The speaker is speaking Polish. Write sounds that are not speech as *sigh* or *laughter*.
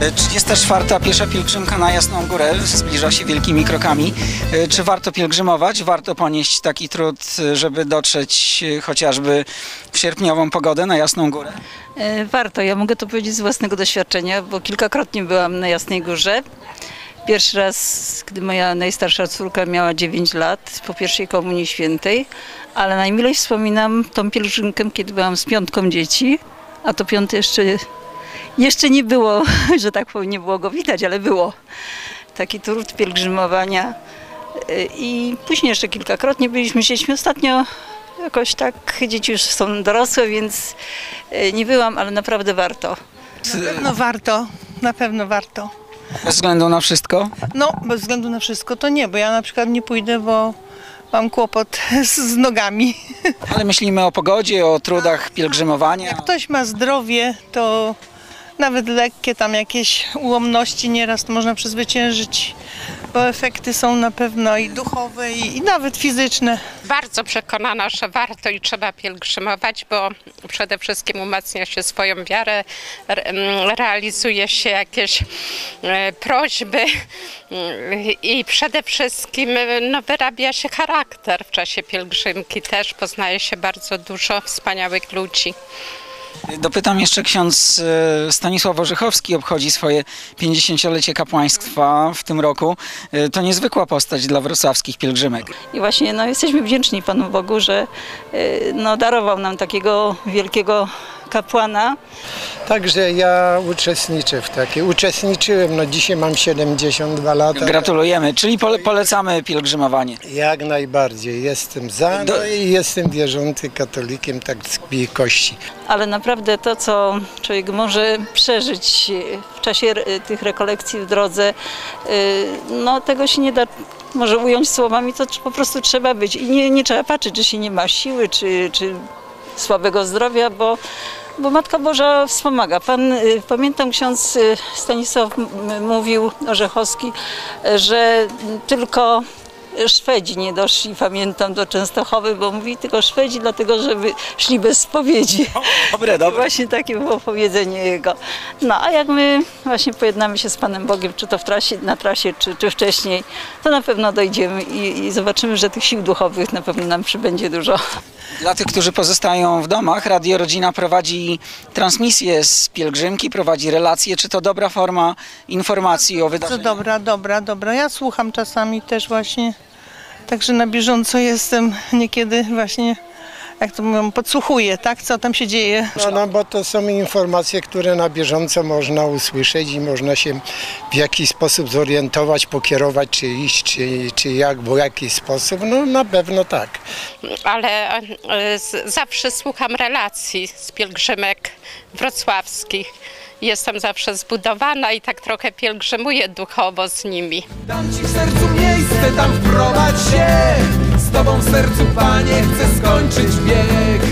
E, 34. piesza pielgrzymka na Jasną Górę zbliża się wielkimi krokami. E, Czy warto pielgrzymować? Warto ponieść taki trud, żeby dotrzeć e, chociażby w sierpniową pogodę na Jasną Górę? E, Warto, ja mogę to powiedzieć z własnego doświadczenia, bo kilkakrotnie byłam na Jasnej Górze. Pierwszy raz, gdy moja najstarsza córka miała 9 lat, po pierwszej komunii świętej, ale najmilej wspominam tą pielgrzymkę, kiedy byłam z piątką dzieci, a to piąte jeszcze, jeszcze nie było, *laughs* że tak powiem, nie było go widać, ale było. Taki trud pielgrzymowania. I później jeszcze kilkakrotnie byliśmy z dziećmi. Ostatnio jakoś tak, dzieci już są dorosłe, więc e, nie byłam, ale naprawdę warto. Na pewno warto, na pewno warto. Bez względu na wszystko? No, bez względu na wszystko to nie, bo ja na przykład nie pójdę, bo mam kłopot *laughs* z, z nogami. *laughs* Ale myślimy o pogodzie, o trudach pielgrzymowania. Jak ktoś ma zdrowie, to nawet lekkie tam jakieś ułomności nieraz to można przezwyciężyć, bo efekty są na pewno i duchowe, i, i nawet fizyczne. Bardzo przekonana, że warto i trzeba pielgrzymować, bo przede wszystkim umacnia się swoją wiarę, re- realizuje się jakieś e, prośby mm, i przede wszystkim e, no, wyrabia się charakter w czasie pielgrzymki. Też poznaje się bardzo dużo wspaniałych ludzi. Dopytam jeszcze ksiądz e, Stanisław Orzechowski obchodzi swoje 50-lecie kapłaństwa w tym roku. E, To niezwykła postać dla wrocławskich pielgrzymek. I właśnie no, jesteśmy wdzięczni Panu Bogu, że e, no, darował nam takiego wielkiego kapłana. Także ja uczestniczę w takiej. Uczestniczyłem, no dzisiaj mam 72 lata. Gratulujemy, czyli pole, polecamy pielgrzymowanie. Jak najbardziej. Jestem za Do- no i jestem wierzący katolikiem, tak z krwi i kości. Ale naprawdę to, co człowiek może przeżyć w czasie tych rekolekcji w drodze, e, no tego się nie da może ująć słowami, to po prostu trzeba być. I nie, nie trzeba patrzeć, czy się nie ma siły, czy, czy słabego zdrowia, bo, bo Matka Boża wspomaga. Pan, y, pamiętam ksiądz y, Stanisław mówił, Orzechowski, że tylko Szwedzi nie doszli, pamiętam, do Częstochowy, bo mówi tylko Szwedzi, dlatego żeby szli bez spowiedzi. Dobre, dobre. *laughs* Właśnie takie było powiedzenie jego. No a jak my właśnie pojednamy się z Panem Bogiem, czy to w trasie, na trasie, czy, czy wcześniej, to na pewno dojdziemy i, i zobaczymy, że tych sił duchowych na pewno nam przybędzie dużo. Dla tych, którzy pozostają w domach, Radio Rodzina prowadzi transmisję z pielgrzymki, prowadzi relacje. Czy to dobra forma informacji o Co wydarzeniach? dobra, dobra, dobra. Ja słucham czasami też właśnie, także na bieżąco jestem niekiedy właśnie, jak to mówią, podsłuchuję, tak, co tam się dzieje. No, no bo to są informacje, które na bieżąco można usłyszeć i można się w jakiś sposób zorientować, pokierować, czy iść, czy, czy jak, w jaki sposób. No na pewno tak. ale e, z- zawsze słucham relacji z pielgrzymek wrocławskich. Jestem zawsze zbudowana i tak trochę pielgrzymuję duchowo z nimi. Dam ci w sercu miejsce, tam wprowadź się tobą w sercu, panie, chcę skończyć bieg